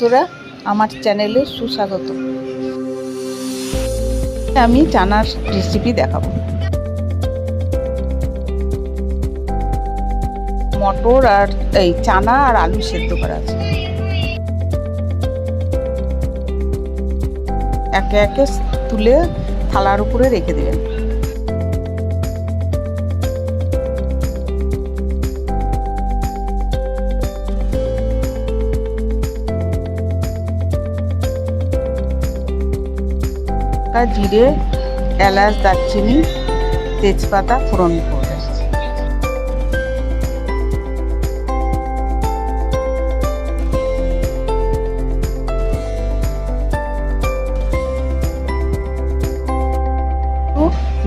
বন্ধুরা, আমার চ্যানেলে সুস্বাগত। আমি চানার রেসিপি দেখাবো। মটর আর এই চানা আর আলু সেদ্ধ করা আছে। একে একে তুলে থালার উপরে রেখে দেবেন। আর জিরে, এলাচ, দারচিনি, তেজপাতা ফোড়ন করবে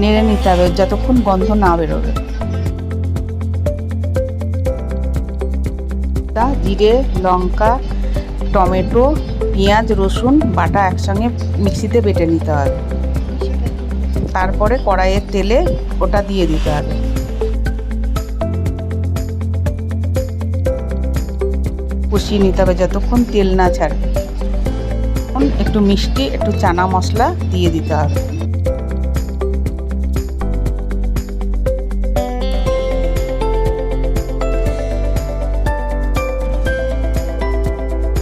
নেড়ে নিতে হবে, যতক্ষণ গন্ধ না বেরোবে। জিরে, লঙ্কা, টমেটো পেঁয়াজ, রসুন, বাটা একসঙ্গে মিক্সিতে বেটে নিতে হবে। তারপরে কড়াইয়ের তেলে ওটা দিয়ে দিতে হবে। কষিয়ে নিতে হবে যতক্ষণ তেল না ছাড়বে। একটু মিষ্টি, একটু চানা মশলা দিয়ে দিতে হবে।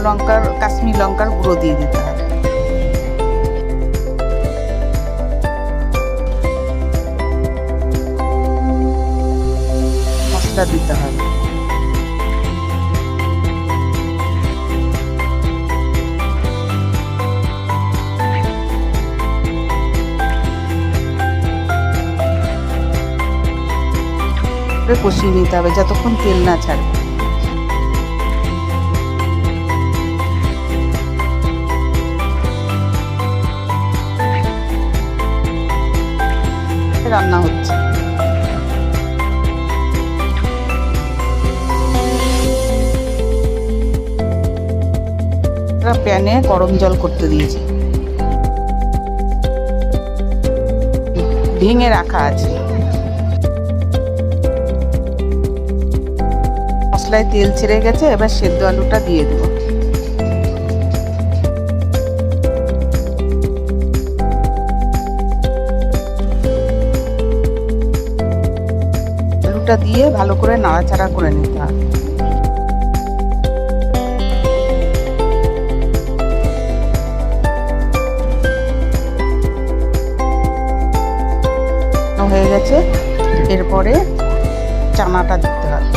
লঙ্কার, কাশ্মীর লঙ্কার গুঁড়ো দিয়ে দিতে হবে। মশলা দিতে হবে। কষিয়ে নিতে হবে, যতক্ষণ তেল না ছাড়বে। রান্না হচ্ছে। প্যানে গরম জল করতে দিয়েছি। ভেঙে রাখা আছে। মশলায় তেল ছেড়ে গেছে, এবার সেদ্ধ আলুটা দিয়ে দেবো। আলুটা দিয়ে ভালো করে নাড়াচাড়া করে নিতে হবে। হয়ে গেছে। এরপরে চানাটা দিতে হবে।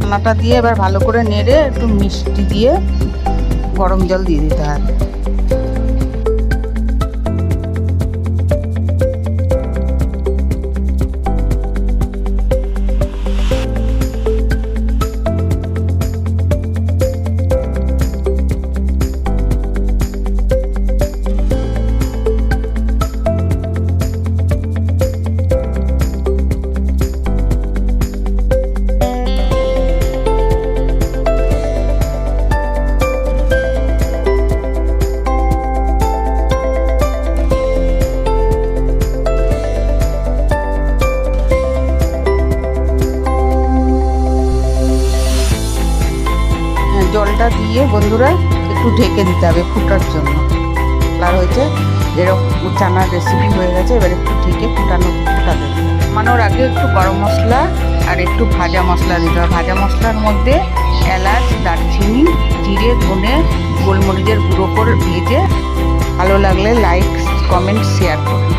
চানাটা দিয়ে এবার ভালো করে নেড়ে একটু মিষ্টি দিয়ে গরম জল দিয়ে দিতে হবে। জলটা দিয়ে বন্ধুরা একটু ঢেকে দিতে হবে ফুটার জন্য। আর হয়েছে এরকম চানার রেসিপি হয়ে গেছে, এবার একটু ঢেকে ফুটানো ফুটাতে হবে। নামানোর আগে একটু গরম মশলা আর একটু ভাজা মশলা দিতে হবে। ভাজা মশলার মধ্যে এলাচ, দারচিনি, জিরে, ধনে, গোলমরিচের গুঁড়ো করে ভেজে ভালো লাগলে লাইক কমেন্ট শেয়ার করুন।